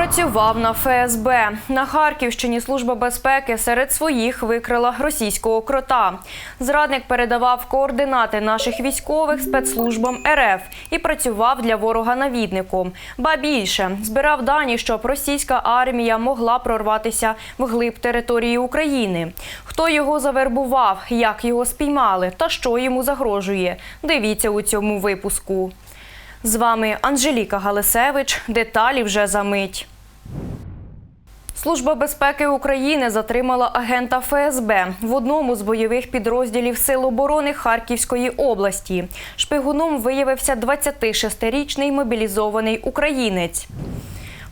Працював на ФСБ. На Харківщині служба безпеки серед своїх викрила російського крота. Зрадник передавав координати наших військових спецслужбам РФ і працював для ворога навідником. Ба більше збирав дані, щоб російська армія могла прорватися вглиб території України. Хто його завербував, як його спіймали та що йому загрожує. Дивіться у цьому випуску. З вами Анжеліка Галисевич. Деталі вже за мить. Служба безпеки України затримала агента ФСБ в одному з бойових підрозділів Сил оборони Харківської області. Шпигуном виявився 26-річний мобілізований українець.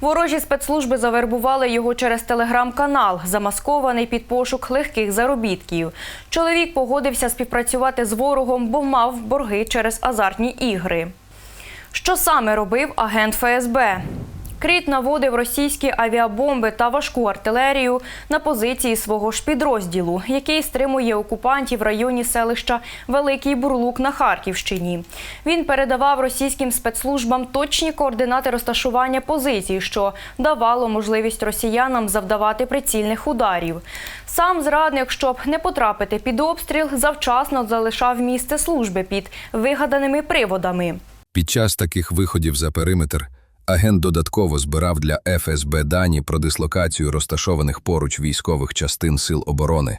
Ворожі спецслужби завербували його через телеграм-канал, замаскований під пошук легких заробітків. Чоловік погодився співпрацювати з ворогом, бо мав борги через азартні ігри. Що саме робив агент ФСБ? Кріт наводив російські авіабомби та важку артилерію на позиції свого ж підрозділу, який стримує окупантів в районі селища Великий Бурлук на Харківщині. Він передавав російським спецслужбам точні координати розташування позицій, що давало можливість росіянам завдавати прицільних ударів. Сам зрадник, щоб не потрапити під обстріл, завчасно залишав місце служби під вигаданими приводами. Під час таких виходів за периметр агент додатково збирав для ФСБ дані про дислокацію розташованих поруч військових частин Сил оборони.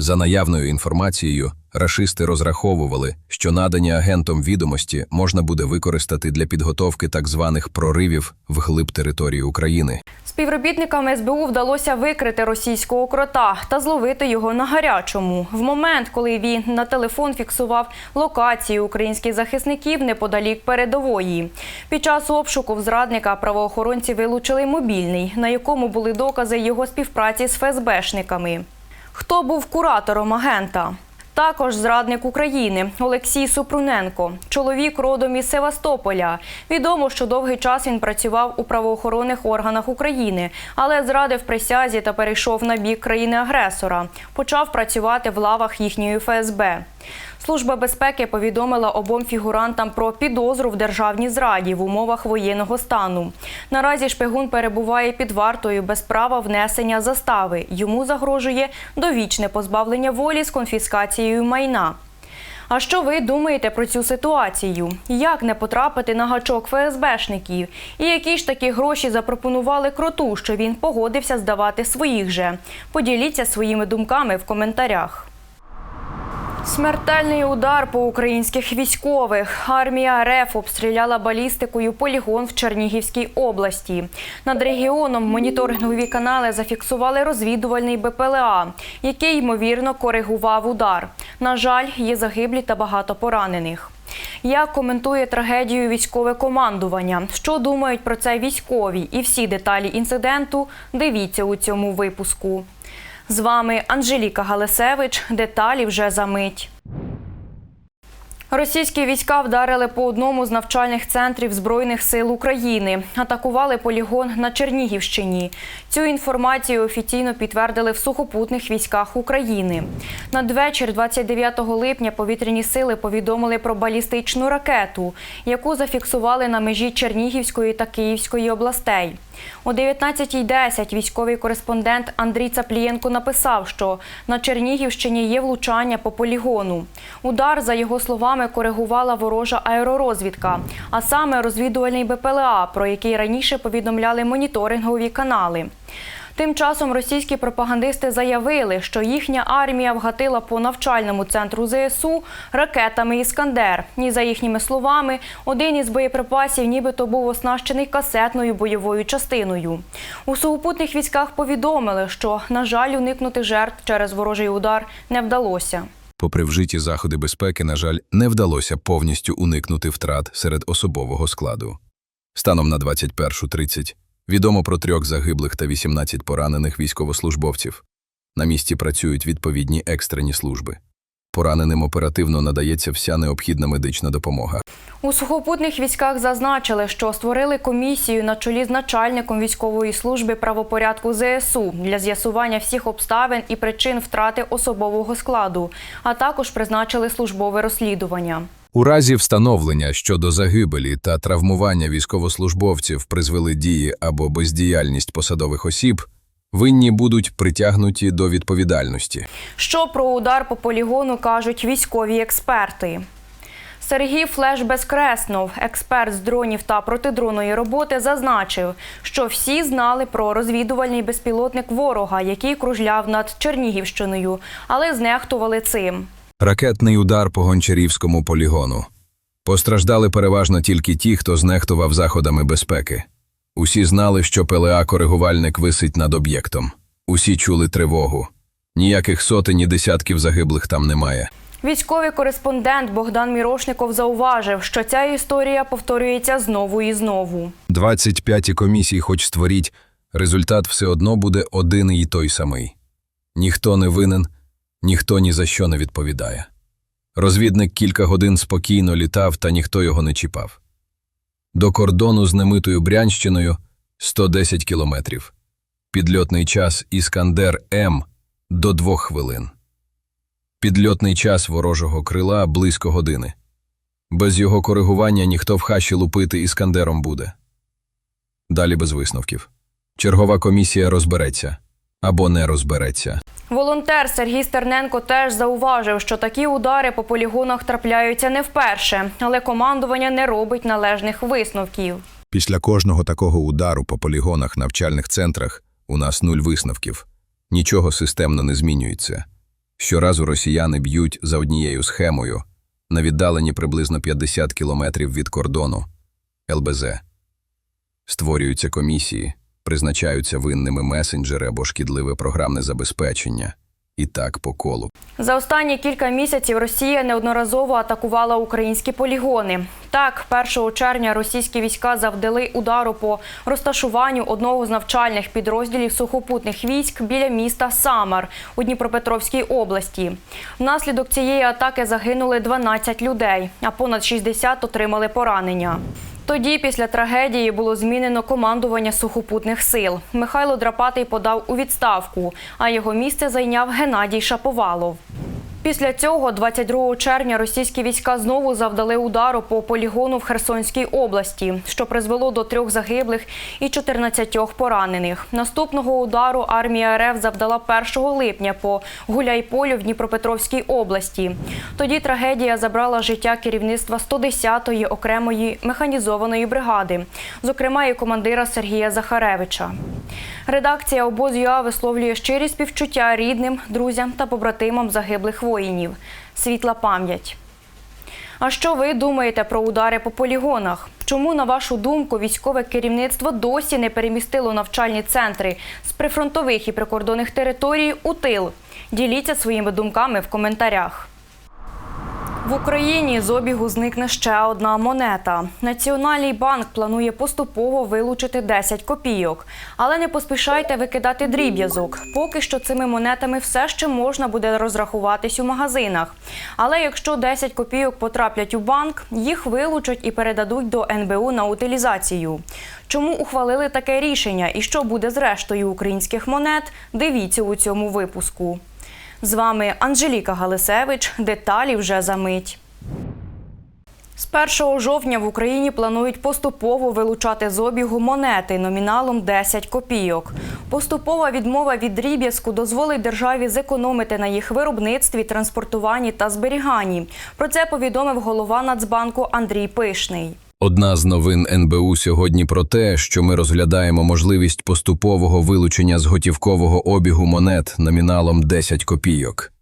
За наявною інформацією, рашисти розраховували, що надані агентом відомості можна буде використати для підготовки так званих проривів вглиб території України. Співробітникам СБУ вдалося викрити російського крота та зловити його на гарячому. В момент, коли він на телефон фіксував локацію українських захисників неподалік передової. Під час обшуку в зрадника правоохоронці вилучили мобільний, на якому були докази його співпраці з ФСБшниками. Хто був куратором агента? Також зрадник України Олексій Супруненко, чоловік родом із Севастополя. Відомо, що довгий час він працював у правоохоронних органах України, але зрадив присязі та перейшов на бік країни-агресора. Почав працювати в лавах їхньої ФСБ. Служба безпеки повідомила обом фігурантам про підозру в державній зраді в умовах воєнного стану. Наразі шпигун перебуває під вартою без права внесення застави. Йому загрожує довічне позбавлення волі з конфіскацією майна. А що ви думаєте про цю ситуацію? Як не потрапити на гачок ФСБшників? І які ж такі гроші запропонували кроту, що він погодився здавати своїх же? Поділіться своїми думками в коментарях. Смертельний удар по українських військових. Армія РФ обстріляла балістикою полігон в Чернігівській області. Над регіоном моніторингові канали зафіксували розвідувальний БПЛА, який ймовірно коригував удар. На жаль, є загиблі та багато поранених. Як коментує трагедію військове командування? Що думають про це військові? І всі деталі інциденту дивіться у цьому випуску. З вами Анжеліка Галисевич. Деталі вже за мить. Російські війська вдарили по одному з навчальних центрів Збройних сил України. Атакували полігон на Чернігівщині. Цю інформацію офіційно підтвердили в сухопутних військах України. Надвечір, 29 липня, повітряні сили повідомили про балістичну ракету, яку зафіксували на межі Чернігівської та Київської областей. О 19.10 військовий кореспондент Андрій Цаплієнко написав, що на Чернігівщині є влучання по полігону. Удар, за його словами, коригувала ворожа аеророзвідка, а саме розвідувальний БПЛА, про який раніше повідомляли моніторингові канали. Тим часом російські пропагандисти заявили, що їхня армія вгатила по навчальному центру ЗСУ ракетами Іскандер. І за їхніми словами, один із боєприпасів нібито був оснащений касетною бойовою частиною. У сухопутних військах повідомили, що, на жаль, уникнути жертв через ворожий удар не вдалося. Попри вжиті заходи безпеки, на жаль, не вдалося повністю уникнути втрат серед особового складу. Станом на 21.30 відомо про трьох загиблих та 18 поранених військовослужбовців. На місці працюють відповідні екстрені служби. Пораненим оперативно надається вся необхідна медична допомога. У сухопутних військах зазначили, що створили комісію на чолі з начальником військової служби правопорядку ЗСУ для з'ясування всіх обставин і причин втрати особового складу, а також призначили службове розслідування. У разі встановлення щодо загибелі та травмування військовослужбовців призвели дії або бездіяльність посадових осіб, винні будуть притягнуті до відповідальності. Що про удар по полігону кажуть військові експерти? Сергій Флеш Безкреснов, експерт з дронів та протидронної роботи, зазначив, що всі знали про розвідувальний безпілотник ворога, який кружляв над Чернігівщиною, але знехтували цим. Ракетний удар по гончарівському полігону. Постраждали переважно тільки ті, хто знехтував заходами безпеки. Усі знали, що ПЛА-коригувальник висить над об'єктом. Усі чули тривогу. Ніяких сотень і десятків загиблих там немає. Військовий кореспондент Богдан Мірошников зауважив, що ця історія повторюється знову і знову. 25 комісій хоч створіть, результат все одно буде один і той самий. Ніхто не винен, ніхто ні за що не відповідає. Розвідник кілька годин спокійно літав, та ніхто його не чіпав. До кордону з немитою Брянщиною 110 кілометрів. Підльотний час Іскандер М до двох хвилин. Підльотний час ворожого крила близько години. Без його коригування ніхто в хаші лупити Іскандером буде. Далі без висновків. Чергова комісія розбереться або не розбереться. Волонтер Сергій Стерненко теж зауважив, що такі удари по полігонах трапляються не вперше, але командування не робить належних висновків. Після кожного такого удару по полігонах навчальних центрах у нас нуль висновків. Нічого системно не змінюється. Щоразу росіяни б'ють за однією схемою на віддаленні приблизно 50 кілометрів від кордону. ЛБЗ. Створюються комісії, призначаються винними месенджери або шкідливе програмне забезпечення. І так по колу. За останні кілька місяців Росія неодноразово атакувала українські полігони. Так, 1 червня російські війська завдали удару по розташуванню одного з навчальних підрозділів сухопутних військ біля міста Самар у Дніпропетровській області. Внаслідок цієї атаки загинули 12 людей, а понад 60 отримали поранення. Тоді, після трагедії, було змінено командування сухопутних сил. Михайло Драпатий подав у відставку, а його місце зайняв Геннадій Шаповалов. Після цього, 22 червня, російські війська знову завдали удару по полігону в Херсонській області, що призвело до трьох загиблих і 14 поранених. Наступного удару армія РФ завдала 1 липня по Гуляйполю в Дніпропетровській області. Тоді трагедія забрала життя керівництва 110-ї окремої механізованої бригади, зокрема і командира Сергія Захаревича. Редакція обоз.ЮА висловлює щирі співчуття рідним, друзям та побратимам загиблих воїнів. Світла пам'ять. А що ви думаєте про удари по полігонах? Чому, на вашу думку, військове керівництво досі не перемістило навчальні центри з прифронтових і прикордонних територій у тил? Діліться своїми думками в коментарях. В Україні з обігу зникне ще одна монета. Національний банк планує поступово вилучити 10 копійок. Але не поспішайте викидати дріб'язок. Поки що цими монетами все ще можна буде розрахуватись у магазинах. Але якщо 10 копійок потраплять у банк, їх вилучать і передадуть до НБУ на утилізацію. Чому ухвалили таке рішення і що буде з рештою українських монет? Дивіться у цьому випуску. З вами Анжеліка Галисевич. Деталі вже за мить. З 1 жовтня в Україні планують поступово вилучати з обігу монети номіналом 10 копійок. Поступова відмова від дріб'язку дозволить державі зекономити на їх виробництві, транспортуванні та зберіганні. Про це повідомив голова Нацбанку Андрій Пишний. Одна з новин НБУ сьогодні про те, що ми розглядаємо можливість поступового вилучення з готівкового обігу монет номіналом 10 копійок.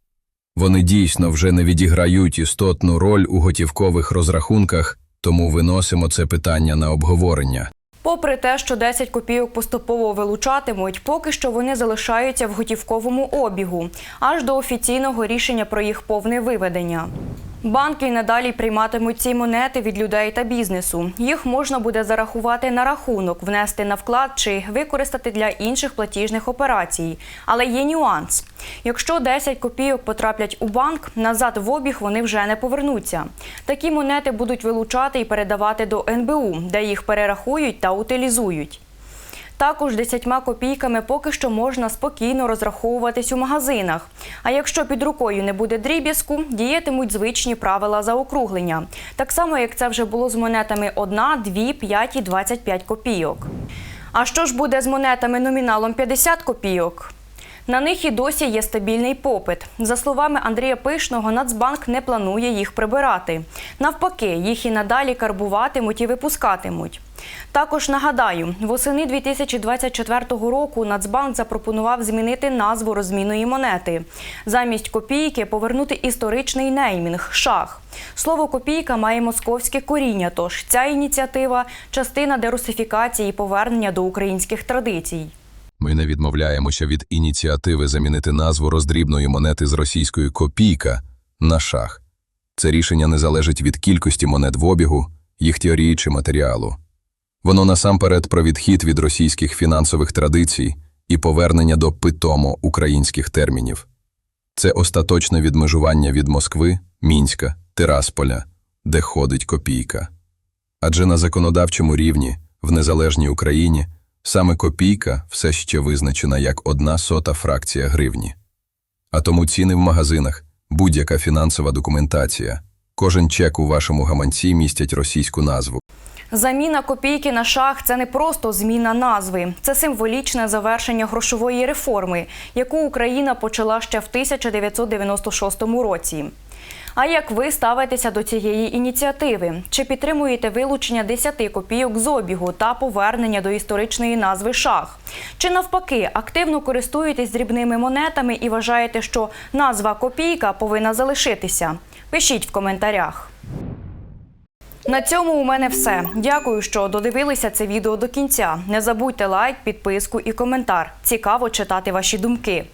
Вони дійсно вже не відіграють істотну роль у готівкових розрахунках, тому виносимо це питання на обговорення. Попри те, що 10 копійок поступово вилучатимуть, поки що вони залишаються в готівковому обігу аж до офіційного рішення про їх повне виведення. Банки й надалі прийматимуть ці монети від людей та бізнесу. Їх можна буде зарахувати на рахунок, внести на вклад чи використати для інших платіжних операцій. Але є нюанс: якщо 10 копійок потраплять у банк, назад в обіг вони вже не повернуться. Такі монети будуть вилучати і передавати до НБУ, де їх перерахують та утилізують. Також 10 копійками поки що можна спокійно розраховуватись у магазинах. А якщо під рукою не буде дріб'язку, діятимуть звичні правила заокруглення. Так само, як це вже було з монетами 1, 2, 5 і 25 копійок. А що ж буде з монетами номіналом 50 копійок? На них і досі є стабільний попит. За словами Андрія Пишного, Нацбанк не планує їх прибирати. Навпаки, їх і надалі карбуватимуть і випускатимуть. Також нагадаю, восени 2024 року Нацбанк запропонував змінити назву розмінної монети. Замість копійки повернути історичний неймінг шах. Слово копійка має московське коріння, тож ця ініціатива частина дерусифікації і повернення до українських традицій. Ми не відмовляємося від ініціативи замінити назву роздрібної монети з російської копійка на шах. Це рішення не залежить від кількості монет в обігу, їх теорії чи матеріалу. Воно насамперед про відхід від російських фінансових традицій і повернення до питомо українських термінів. Це остаточне відмежування від Москви, Мінська, Тирасполя, де ходить копійка. Адже на законодавчому рівні, в незалежній Україні, саме копійка все ще визначена як одна сота фракція гривні. А тому ціни в магазинах, будь-яка фінансова документація, кожен чек у вашому гаманці містять російську назву. Заміна копійки на шах це не просто зміна назви, це символічне завершення грошової реформи, яку Україна почала ще в 1996 році. А як ви ставитеся до цієї ініціативи? Чи підтримуєте вилучення 10 копійок з обігу та повернення до історичної назви шах? Чи навпаки активно користуєтесь дрібними монетами і вважаєте, що назва копійка повинна залишитися? Пишіть в коментарях. На цьому у мене все. Дякую, що додивилися це відео до кінця. Не забудьте лайк, підписку і коментар. Цікаво читати ваші думки.